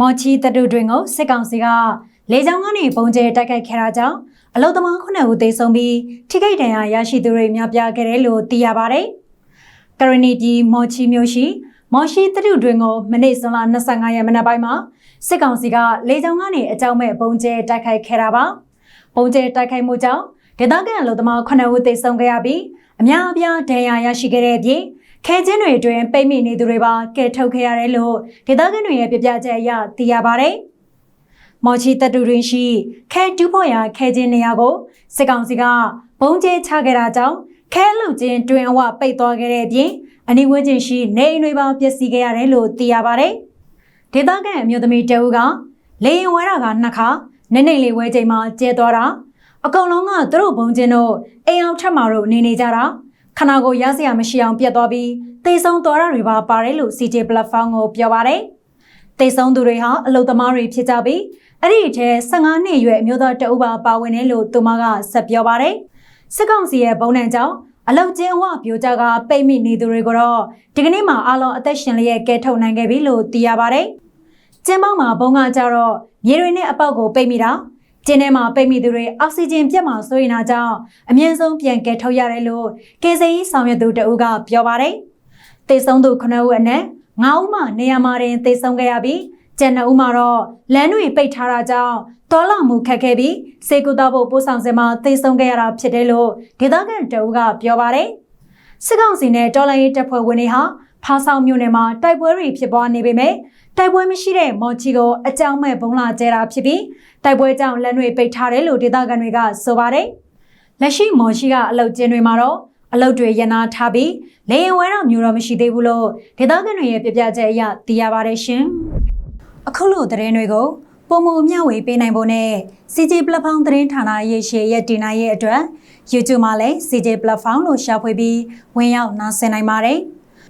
မော်ချီတတူတွင်ကိုစစ်ကောင်စီကလေကြောင်းကနေပုံကျဲတိုက်ခိုက်ခဲ့တာကြောင့်အလုသမားခုနှစ်ဦးသေဆုံးပြီးထိခိုက်ဒဏ်ရာရရှိသူတွေများပြားခဲ့တယ်လို့သိရပါတယ်။ကရဏီပြည်မော်ချီမြို့ရှိမော်ရှိတတူတွင်ကိုမနေ့ဇွန်လ25ရက်မနက်ပိုင်းမှာစစ်ကောင်စီကလေကြောင်းကနေအကြောင်းမဲ့ပုံကျဲတိုက်ခိုက်ခဲ့တာပါ။ပုံကျဲတိုက်ခိုက်မှုကြောင့်ဒေသခံအလုသမားခုနှစ်ဦးသေဆုံးခဲ့ရပြီးအများအပြားဒဏ်ရာရရှိခဲ့တဲ့အပြင် ခဲချင်းတွေအတွင်းပိတ်မိနေသူတွေပါကဲထုတ်ခဲ့ရတယ်လို့ဒေသခံတွေရဲ့ပြပြချက်အရသိရပါတယ်။မော်ချီတပ်တူတွင်ရှိခဲတူးဖို့ရာခဲချင်းနေရာကိုစစ်ကောင်စီကဘုံကျဲချခဲ့တာကြောင့်ခဲလုတ်ချင်းတွင်အဝပိတ်သွားခဲ့တဲ့အပြင်အနီးဝန်းကျင်ရှိနေအိမ်တွေပါပျက်စီးခဲ့ရတယ်လို့သိရပါတယ်။ဒေသခံအမျိုးသမီးတအူးကလေရင်ဝဲတာကနှစ်ခါနေနေလေးဝဲချိန်မှာကျဲသွားတာအကောင်လုံးကသူတို့ဘုံချင်းတို့အိမ်အောင်ထက်မှာတို့နေနေကြတာ ခနာကိုရစရာမရှိအောင်ပြတ်သွားပြီးတေဆုံးသွားတာတွေပါပါတယ်လို့ CJ platform ကိုပြောပါတယ်။တေဆုံးသူတွေဟာအလုသမားတွေဖြစ်ကြပြီးအဲ့ဒီအထဲ15နှစ်အရွယ်အမျိုးသားတအုပ်ပါပါဝင်တယ်လို့သူမကဆက်ပြောပါတယ်။စစ်ကောင်စီရဲ့ဘုံနှံကြောင့်အလုကျင်းဝပြိုကြကပိတ်မိနေသူတွေကိုတော့ဒီကနေ့မှအားလုံးအသက်ရှင်လျက်ကဲထုတ်နိုင်ခဲ့ပြီလို့သိရပါတယ်။ကျင်းပေါင်းမှာဘုံကကြတော့မြေတွေနဲ့အပေါက်ကိုပိတ်မိတာ ကျင်းထဲမှာပိတ်မိသူတွေအောက်ဆီဂျင်ပြတ်မှာဆိုရင်တော့ကြောင့်အမြင့်ဆုံးပြန်ကယ်ထုတ်ရတယ်လို့ကေစီဆောင်ရွက်သူတဦးကပြောပါတယ်။တေဆုံးသူ9ဦးအနက်9ဦးမှနေရာမှာတင်တေဆုံးခဲ့ရပြီးကျန်2ဦးမှာတော့လမ်းတွေပိတ်ထားတာကြောင့်တော်လာမှုခက်ခဲပြီးစေကူတာဖို့ပို့ဆောင်စင်မှာတေဆုံးခဲ့ရတာဖြစ်တယ်လို့ဒေသခံတဦးကပြောပါတယ်။စစ်ကောင်စီနဲ့တော်လိုင်းရေးတပ်ဖွဲ့ဝင်တွေဟာ ဖားဆောင်မြို့နယ်မှာတိုက်ပွဲတွေဖြစ်ပွားနေပေမဲ့တိုက်ပွဲမရှိတဲ့မော်ချီကိုအကြောင်းမဲ့ဘုံလာကျဲတာဖြစ်ပြီးတိုက်ပွဲကြောင့်လက်တွေပိတ်ထားတယ်လို့ဒေသခံတွေကဆိုပါတယ်။လက်ရှိမော်ချီကအလုတ်ကျင်းတွေမှာတော့အလုတ်တွေရနာထားပြီးလေရင်ဝဲတော့မျိုးတော့မရှိသေးဘူးလို့ဒေသခံတွေရဲ့ပြပြချက်အရသိရပါတယ်ရှင်။အခုလိုသတင်းတွေကိုပုံမမျှဝေပေးနိုင်ဖို့နဲ့ CJ Platform သတင်းဌာနရဲ့ရှေ့ရဲ့တင်နိုင်ရဲ့အတွက် YouTube မှာလည်း CJ Platform လို့ရှာဖွေပြီးဝင်ရောက်နားဆင်နိုင်ပါတယ်။